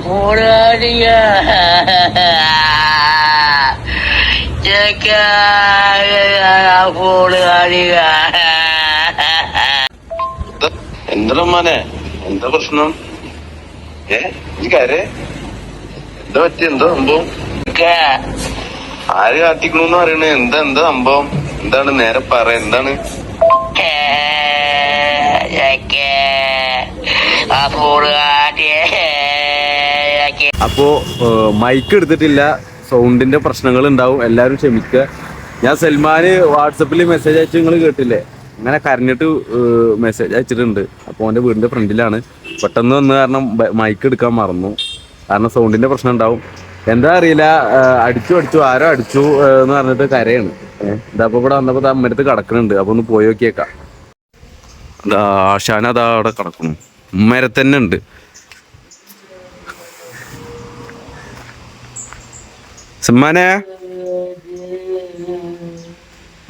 പോരാടിയ പോരാടിയ എന്താ മോനെ? എന്താ പ്രശ്നം? ഏ? ഈ കാര്യ എന്താ പറ്റി? എന്താ സംഭവം? ആര് കാത്തിക്കണെന്ന് പറയണേ. എന്താ എന്താ സംഭവം? എന്താണ്? നേരെ പറ. എന്താണ്? അപ്പോ മൈക്ക് എടുത്തിട്ടില്ല. സൗണ്ടിന്റെ പ്രശ്നങ്ങൾ ഉണ്ടാവും എല്ലാവരും ക്ഷമിക്കുക ഞാൻ സൽമാന് വാട്സപ്പിൽ മെസ്സേജ് അയച്ചു നിങ്ങൾ കേട്ടില്ലേ? അങ്ങനെ കരഞ്ഞിട്ട് മെസ്സേജ് അയച്ചിട്ടുണ്ട്. അപ്പോൾ എന്റെ വീടിന്റെ ഫ്രണ്ടിലാണ്. പെട്ടെന്ന് വന്ന് കാരണം മൈക്ക് എടുക്കാൻ മറന്നു. കാരണം സൗണ്ടിന്റെ പ്രശ്നം ഉണ്ടാവും എന്താ അറിയില്ല. അടിച്ചു അടിച്ചു. ആരോ അടിച്ചു എന്ന് പറഞ്ഞിട്ട് കരയാണ്. ഇതാ അപ്പോൾ ഇവിടെ വന്നപ്പോ അമ്മരത്ത് കിടക്കുന്നുണ്ട്. അപ്പൊ ഒന്ന് പോയി നോക്കിയേക്കാം. അതാ ആശാന അതാ അവിടെ കിടക്കണു അമ്മരത്തന്നെ തന്നെ ഉണ്ട്. സിമ്മാനെ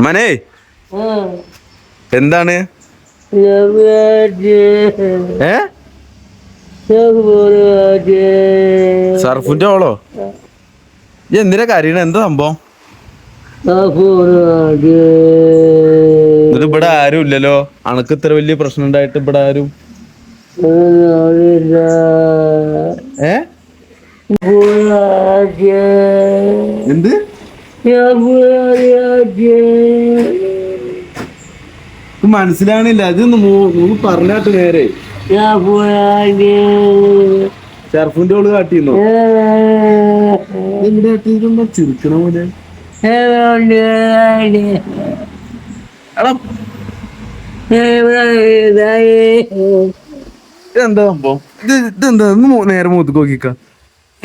മനെ? എന്താണ്? ഏ? സർഫിന്റെ ഓളോ? എന്തിനാ കരയണ? എന്താ സംഭവം? എന്നിട്ട് ഇവിടെ ആരും ഇല്ലല്ലോ? അണക്ക് ഇത്ര വലിയ പ്രശ്നം ഉണ്ടായിട്ട് ഇവിടെ ആരും? ഏ? എന്ത്? മനസ്സിലാണില്ല മനസ്സിലാവണില്ല. അത് മൂന്ന് പറഞ്ഞാട്ട് നേരെ. ഷർഫിന്റെ ഓൾ കാട്ടിന്നോ? എന്താ കാട്ടിയിരുന്ന ചിരിക്കണ പോലെ എന്താ സംഭവം? ഇത് ഇതെന്താ? നേരെ മൂത്ത് നോക്കിക്ക.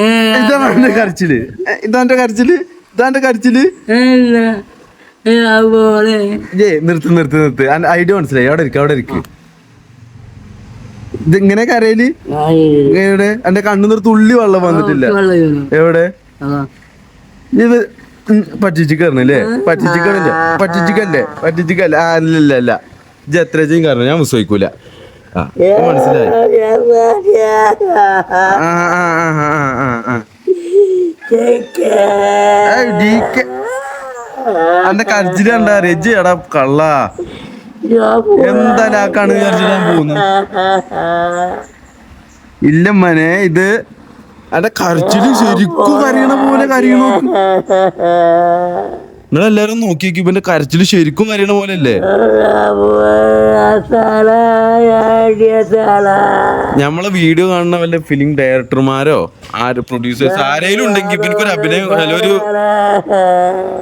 എന്റെ കരച്ചിൽ. ഇതാന്റെ കരച്ചിൽ. ഇതാന്റെ കരച്ചിൽ. ഏ നിർത്ത് നിർത്ത് നിർത്ത്. ഐഡിയ മനസ്സിലായി. അവിടെ ഇരിക്കും അവിടെ ഇരിക്കും. ഇത് ഇങ്ങനെ കരയിൽ? എവിടെ? എന്റെ കണ്ണു നിർത്ത് ഉള്ളി വെള്ളം വന്നിട്ടില്ല എവിടെ? ഇത് പറ്റിച്ചിക്കറിനല്ലേ പറ്റിച്ചിക്കറില്ലേ പറ്റിച്ചിക്കല്ലേ? പറ്റിച്ചിക്കല്ലേ? ആ അല്ല അല്ല അല്ല ഇത് എത്ര ചെയ്യും കാരണം ഞാൻ വിശ്വസിക്കൂല മനസ്സിലായി. അന്റെ കരച്ചിൽ കണ്ടാ രജി എടാ കള്ള. എന്താ ആ കണ്ണ് കരച്ചിടാൻ പോകുന്നു ഇല്ല മനെ ഇത് അന്റെ കരച്ചിൽ ശരിക്കും കരയണ പോലെ കരയണോ. നിങ്ങളെല്ലാരും നോക്കി നോക്കി ഇവന്റെ കരച്ചിൽ ശരിക്കും കരയണ പോലെ അല്ലേ നമ്മളെ വീഡിയോ കാണുന്ന വല്ല ഫിലിം ഡയറക്ടർമാരോ ആര് പ്രൊഡ്യൂസേഴ്സ് ആരെങ്കിലും ഉണ്ടെങ്കിൽ ഇവർക്ക് ഒരു അഭിനയം ഒരു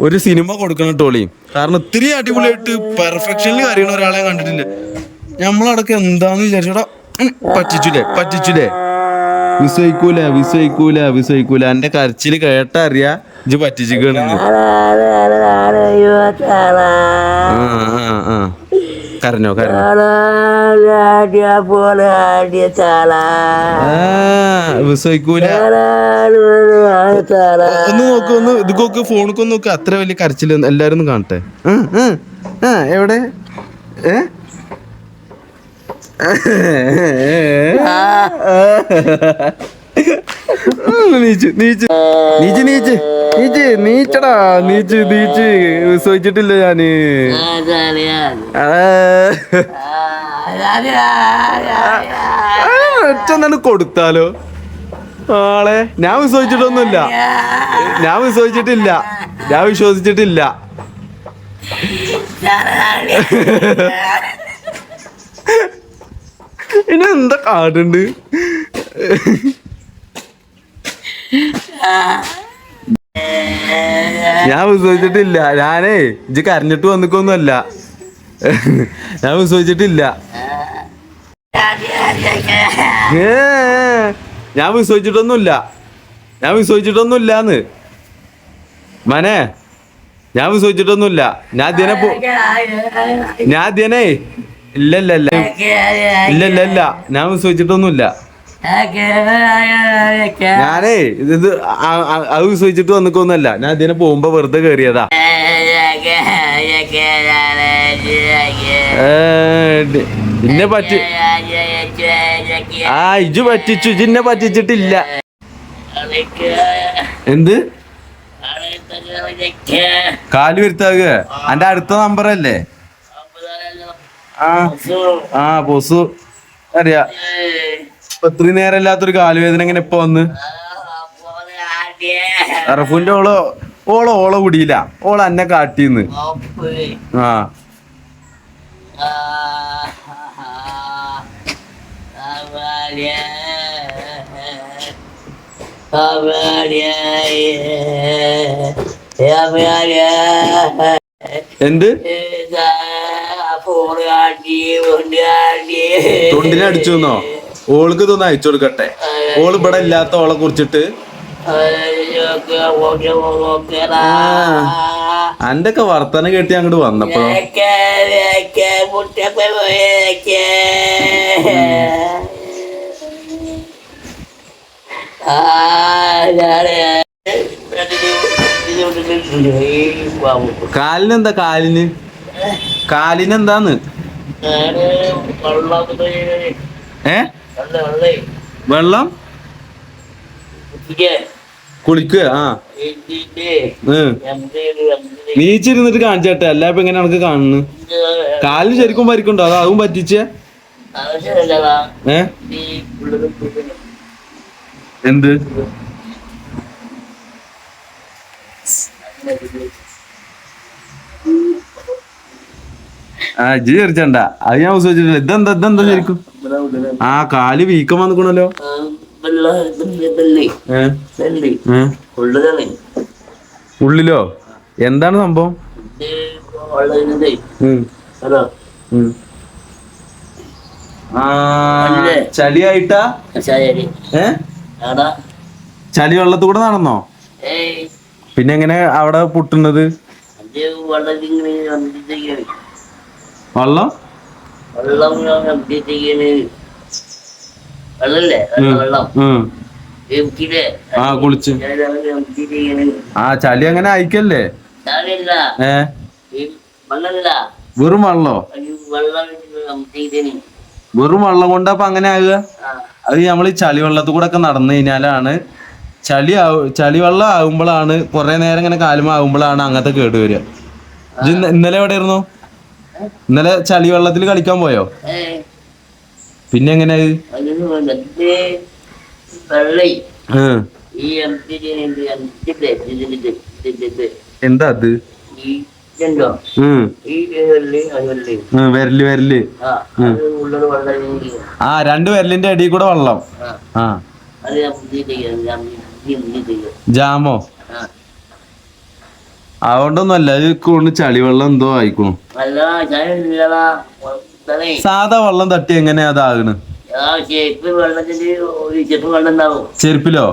ഒരു സിനിമ കൊടുക്കണം ടോളി കാരണം ഇത്തിരി അടിപൊളിയായിട്ട് പെർഫെക്ഷനിൽ കരയണ ഒരാളെ കണ്ടിട്ടില്ല. നമ്മളടക്കം എന്താന്ന് വിചാരിച്ചോടാ പറ്റിച്ചില്ലേ പറ്റിച്ചുലേ വിസയിക്കൂല വിസയിക്കൂല വിശ്വസിക്കൂല എന്റെ കരച്ചിൽ കേട്ടറിയാ ഇജ് ആ കരഞ്ഞോ കരഞ്ഞോ ആ വിശ്വസിക്കൂല ഒന്ന് നോക്ക് ഒന്ന് ഇത് നോക്ക് ഫോണിക്കൊന്ന് നോക്ക് അത്ര വലിയ കരച്ചിൽ എല്ലാരും ഒന്ന് കാണട്ടെ എവിടെ ഏ നീച്ച് നീച്ച്. നീച്ച് നീച്ച്. നീച്ച് നീച്ചടാ. നീച്ച് നീച്ച്. വിശ്വസിച്ചിട്ടില്ല ഞാൻ. ആ. ആ, ഒറ്റ കൊടുത്താലോ? ആളെ ഞാൻ വിശ്വസിച്ചിട്ടൊന്നുമില്ല. ഞാൻ വിശ്വസിച്ചിട്ടില്ല. ഞാൻ വിശ്വസിച്ചിട്ടില്ല. ഇനി എന്താ കാടുണ്ട്? ഞാൻ വിശ്വസിച്ചിട്ടില്ല. ഞാനേ ഇജ് കരഞ്ഞിട്ട് വന്നിക്കൊന്നുമല്ല. ഞാൻ വിശ്വസിച്ചിട്ടില്ല. ഞാൻ വിശ്വസിച്ചിട്ടൊന്നുമില്ല. ഞാൻ വിശ്വസിച്ചിട്ടൊന്നുമില്ലാന്ന്. മനെ ഞാൻ വിശ്വസിച്ചിട്ടൊന്നുമില്ല. ഞാൻ ദിനെ ഞാൻ ദിനേ ഇല്ല ഇല്ല ഇല്ല ഇല്ല ഇല്ല ഇല്ല ഞാൻ വിശ്വസിച്ചിട്ടൊന്നുമില്ല. ഞാനേ ഇത് അത് വിശ്വസിച്ചിട്ട് വന്നിക്കൊന്നല്ല ഞാൻ ഇതിനെ പോകുമ്പോ വെറുതെ കേറിയതാ. ഇന്നെ പറ്റി ആ ഇജു പറ്റിച്ചു. ഇജിന്നെ പറ്റിച്ചിട്ടില്ല. എന്ത്? കാൽ വരുത്താക. അന്റെ അടുത്ത നമ്പർ അല്ലേ? ആ പൊസു അറിയാ. ഇപ്പൊ ഇത്രയും നേരം ഇല്ലാത്തൊരു കാലുവേദന ഇങ്ങനെ ഇപ്പൊ വന്ന്? റഫുന്റെ ഓളോ ഓളോ ഓളോ കുടിയില്ല ഓള എന്നെ കാട്ടിന്ന്. ആ. എന്ത്? തൊണ്ടിനെ അടിച്ചു എന്നോ ഓൾക്ക് ഇതൊന്ന് അയച്ചു കൊടുക്കട്ടെ. ഓൾ ഇവിടെ ഇല്ലാത്ത ഓളെ കുറിച്ചിട്ട്. അന്റെ ഒക്കെ വർത്തനം കേട്ടി അങ്ങോട്ട് വന്നപ്പോ. കാലിന് എന്താ കാലിന്? കാലിന് എന്താന്ന് ഏ? വെള്ളം. കുളിക്കുക ആ. നീച്ചിരുന്നിട്ട് കാണിച്ചേട്ടെ അല്ല ഇപ്പൊ എങ്ങനെ നമുക്ക് കാണുന്നു കാലിന് ശരിക്കും പരിക്കുണ്ടോ? അതോ അതും പറ്റിച്ചേ? ഏ? എന്ത്? ആ ഇജ്ജ് ചെറിച്ചണ്ട അത് ഞാൻ ചോദിച്ചിട്ടില്ല ഇതെന്താ ഇതെന്താ ശരിക്കും? ആ കാൽ വീക്കം വന്നിക്കണല്ലോ. ഉള്ളിലോ? എന്താണ് സംഭവം? ചളിയായിട്ടാ? ചളി വെള്ളത്തിൽ കൂടെ നടന്നോ? പിന്നെ എങ്ങനെ അവിടെ പൊട്ടുന്നത്? വെള്ളം? വെള്ളല്ലേ ആ കുളിച്ച്. ആ ചളി അങ്ങനെ അയക്കല്ലേ? ഏ? വെറും വെള്ളോ? വെറും വെള്ളം കൊണ്ടാ അപ്പൊ അങ്ങനെ ആകുക അത് നമ്മൾ ഈ ചളി വെള്ളത്തിൽ കൂടെ ഒക്കെ നടന്നു കഴിഞ്ഞാലാണ് ചളി ചളി വെള്ളം ആകുമ്പോഴാണ് കുറെ നേരം ഇങ്ങനെ കാലുമാകുമ്പോഴാണ് അങ്ങനത്തെ കേട് വരിക. ഇന്നലെ എവിടെ ഇന്നലെ എവിടെയായിരുന്നു? ഇന്നലെ ചളി വെള്ളത്തിൽ കളിക്കാൻ പോയോ? പിന്നെ എങ്ങനെ? എന്താ അത്? വരൽ വരൽ. ആ രണ്ട് വരലിന്റെ അടിയിൽ കൂടെ വെള്ളം. ആ. ജാമോ? ആ അതുകൊണ്ടൊന്നുമല്ല അത് കൊണ്ട് ചളി വെള്ളം എന്തോ ആയിക്കണു. സാധാ വെള്ളം തട്ടി എങ്ങനെയാ അതാകണ് ചെരുപ്പിലോ?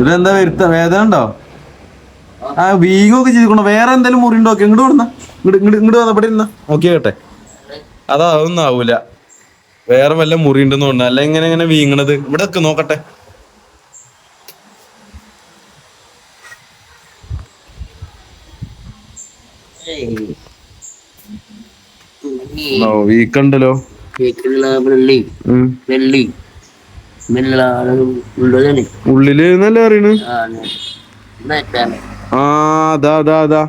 ഇതെന്താ വരുത്ത വേദന ഉണ്ടോ? ആ വീങ്ങൊക്കെ ചെയ്തിക്കണോ വേറെ എന്തെങ്കിലും മുറി ഉണ്ടോ? ഇങ്ങോട്ട് കൊടുന്ന ഇങ്ങോട്ട് ഇങ്ങോട്ട് ഇങ്ങോട്ട് വന്ന ഇവിടെ ഇരുന്ന ഓക്കെ കേട്ടെ അതാ അതൊന്നും ആവൂല. വേറെ വല്ല മുറി ഉണ്ടെന്ന് തോന്നുന്നു അല്ല ഇങ്ങനെ ഇങ്ങനെ വീങ്ങണത്? ഇവിടെ ഒക്കെ നോക്കട്ടെ. വീക്കണ്ടല്ലോ. ഉള്ളിൽ എന്നല്ലേ അറിയണ്? ആ അതാ. അതാ അതാ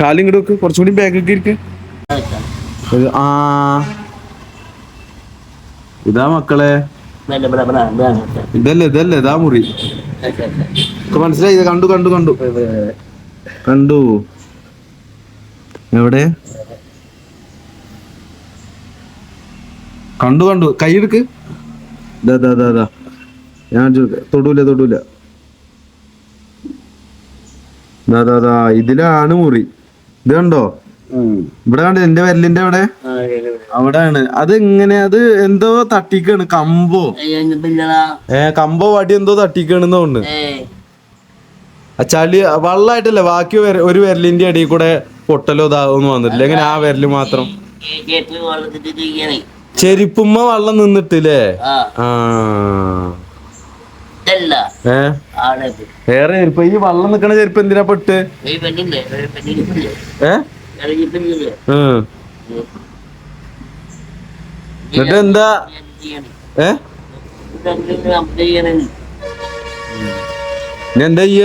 കാലിങ്ങോട്ട് വെക്ക്. കുറച്ചുകൂടി ബാക്കൊക്കെ ഒക്കെ ഇത് ആ. ഇതാ മക്കളെ. ഇതല്ലേ ഇതല്ലേ ഇതാ മുറി. മനസ്സിലായി ഇത് കണ്ടു കണ്ടു കണ്ടു. കണ്ടു. എവിടെ? കണ്ടു കണ്ടു. കൈയെടുക്ക്. ഞാൻ തൊടൂല തൊടൂല. ഇതിലാണ് മുറി. ഇത് കണ്ടോ? ഇവിടെ കണ്ടു എന്റെ വിരലിന്റെ അവിടെ? അവിടാണ് അത് ഇങ്ങനെ അത് എന്തോ തട്ടിക്കാണ് കമ്പോ. ഏ കമ്പോ വടി എന്തോ തട്ടിക്കാണെന്ന് തോന്നുന്നു. ചളി വള്ളായിട്ടല്ലേ ബാക്കി ഒരു വിരലിന്റെ അടിയിൽ കൂടെ പൊട്ടലോ ഇതാവൊന്നും വന്നിട്ടില്ല? എങ്ങനെ ആ വിരൽ മാത്രം? ചെരിപ്പുമ്മ വള്ളം നിന്നിട്ടില്ലേ? ആ. വേറെ ചെരുപ്പ്. ഈ വള്ളം നിക്കണ ചെരുപ്പ് എന്തിനാ പെട്ട്? ഏ. എന്നിട്ട് എന്താ? ഏ? എന്താ ചെയ്യ?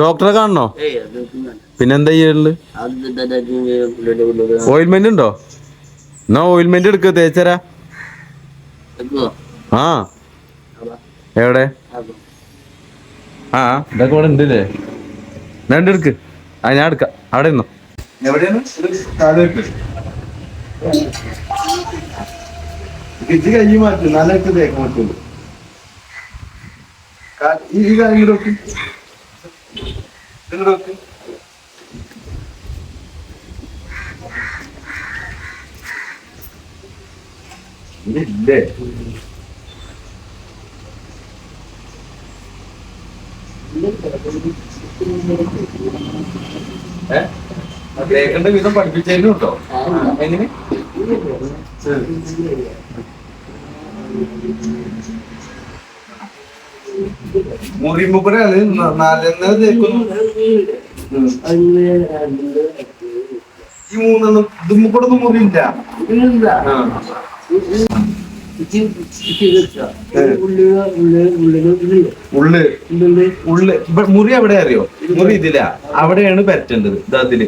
ഡോക്ടറെ കാണണോ? പിന്നെ എന്താ ചെയ്യൽ? ഓയിൽമെന്റ് ഉണ്ടോ? എന്നാ ഓയിൽമെന്റ് എടുക്ക തേച്ചരാ ആ. എവിടെ? ആ ഇതൊക്കെ ഇവിടെ ഉണ്ട് അല്ലേ രണ്ട് എടുക്ക്. ആ ഞാൻ എടുക്കാം. അവിടെ നിന്നോ എവിടെയാണ്? നല്ല ഈ കാര്യം. തേക്കേണ്ട വിധം പഠിപ്പിച്ചതിനും ഉണ്ടോ? എങ്ങനെ? മുറിമുപ്പരാണ് നാലെണ്ണ തേക്കുന്നു. ഈ മൂന്നെണ്ണം ഇതുമ്മ കൂടെ ഒന്നും മുറിയില്ല. ഉള്ള്. ഉള്ള്. ഇവ- മുറി എവിടെ അറിയോ? മുറി ഇതില. അവിടെയാണ് പരറ്റേണ്ടത് ഇതതിൽ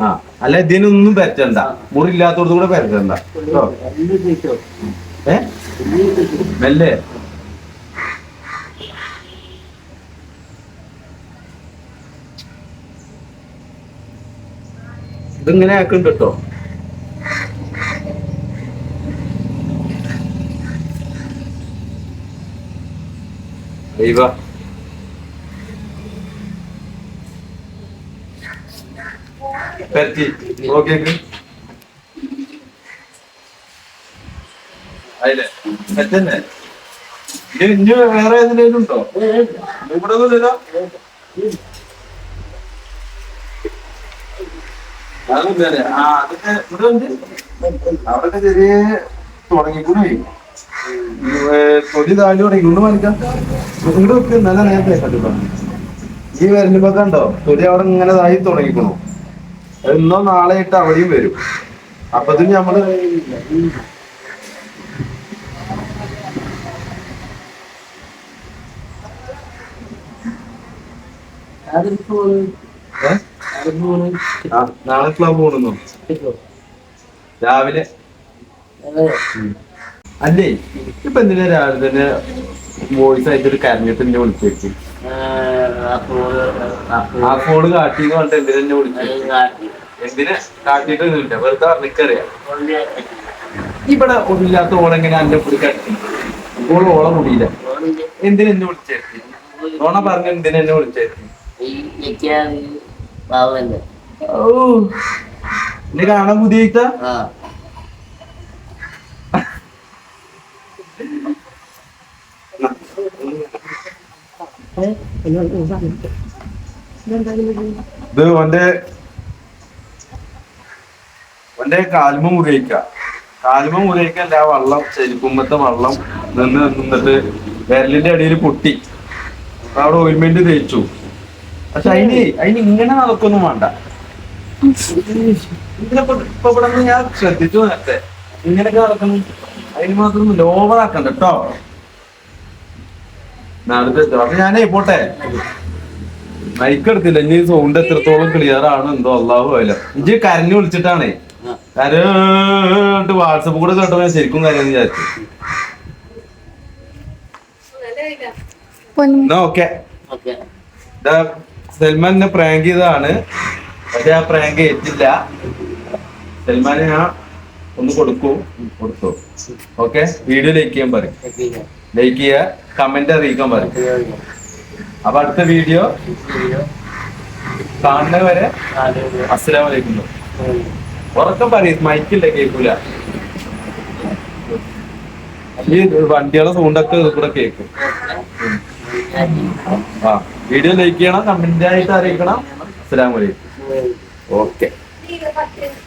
ആ അല്ല ഇതിനൊന്നും പരറ്റണ്ട മുറി ഇല്ലാത്തോടത്ത് കൂടെ പരറ്റണ്ട മെല്ലേ ഏ? മെല്ലെ. ഇതിങ്ങനെ ആക്കുന്നുണ്ട് കേട്ടോ ദൈവ. പറ്റി ഓക്കെ അതിലെ പറ്റന്നെ? ഇനി വേറെ ഏതിലും ഉണ്ടോ? ഇവിടെ ഒന്നും ഇല്ലല്ലോ. ആ അതൊക്കെ ഇവിടെ ഉണ്ട്. അവിടൊക്കെ ചെറിയ തുടങ്ങിക്കൂടെ. തൊലി താഴെ തുടങ്ങിക്കൊണ്ട് മാനിക്കാം ഇങ്ങോട്ട് വെക്ക്. നല്ല നേരത്തെ ഈ വരുമ്പോ കണ്ടോ? തൊലി അവിടെ ഇങ്ങനെ ആയി തുടങ്ങിക്കണു. എന്നോ നാളെ ആയിട്ട് അവിടെയും വരും. അപ്പത്തിന് നമ്മൾ നാളെ ക്ലബ് പോണെന്നോ. രാവിലെ. അല്ലേ? ഇപ്പൊ എന്തിനാ രാവിലെ തന്നെ വോയിസ് ആയിട്ട് കരഞ്ഞിട്ട് എന്നെ വിളിച്ചു ആ ഫോണ് കാട്ടിന്ന് പറഞ്ഞിട്ട് എന്തിനാ എന്നെ വിളിച്ചു എന്തിനാ? കാട്ടിട്ടൊന്നുമില്ല വെറുതെ പറഞ്ഞിക്കറിയാം. ഇവിടെ ഒന്നില്ലാത്ത ഓളെങ്ങനെ എന്റെ പുള്ളി കട്ടി ഇപ്പോൾ ഓളെ മുടിയില്ല എന്തിനാ എന്നെ വിളിച്ചേർത്തി ഓണ പറഞ്ഞ എന്തിനാ എന്നെ വിളിച്ചേർത്തി ഓ. എന്നെ കാണാൻ പുതിയ ഇത് ഓന്റെ ഓന്റെ കാൽമ മുറിയിക്ക. കാൽമ മുറിയിക്കല്ല ആ വള്ളം ചെരുപ്പുമ്പത്തെ വള്ളം നിന്ന് നിന്നിട്ട് വിരലിന്റെ അടിയിൽ പൊട്ടി. അവിടെ ഓയിൽമെന്റ് തേച്ചു. പക്ഷെ അതിന് അതിന് ഇങ്ങനെ നടക്കൊന്നും വേണ്ട. ഇപ്പൊ ഇവിടെ ഞാൻ ശ്രദ്ധിച്ചു നേരത്തെ. ഇങ്ങനെയൊക്കെ നടക്കണം. അതിന് മാത്രം ലോവറാക്കണ്ട കേട്ടോ ഞാനേ പോട്ടെ. മൈക്ക് എടുത്തില്ല ഇനി സൗണ്ട് എത്രത്തോളം ക്ലിയർ ആണ് എന്തോ അള്ളാഹു അല്ല ഇജ്ജ് കരഞ്ഞു വിളിച്ചിട്ടാണേ. കരട്ട് വാട്സപ്പ് കൂടെ കേട്ടോ ഞാൻ ശരിക്കും കരയെന്ന് വിചാരിച്ചു. ഓക്കെ. സൽമാൻ എന്നെ പ്രാങ്ക് ചെയ്തതാണ്. പക്ഷെ ആ പ്രാങ്ക് ഏറ്റില്ല. സൽമാനെ ഞാൻ ഒന്ന് കൊടുക്കൂ. കൊടുത്തു. ഓക്കെ വീഡിയോ ലൈക്ക് ചെയ്യാൻ പറയും. ലൈക്ക് ചെയ്യുക കമന്റ് അറിയിക്കാൻ പറയും. അപ്പൊ അടുത്ത വീഡിയോ കാണുന്നവരെ വരെ അലൈക്കും ഉറക്കം പറയും മൈക്കില്ല കേൾക്കൂല ഈ വണ്ടികളെ സൗണ്ടൊക്കെ കൂടെ കേൾക്കും ആ വീഡിയോ ലൈക്ക് ചെയ്യണം കമന്റ് ആയിട്ട് അറിയിക്കണം. അസ്സലാമലൈക്കും. ഓക്കെ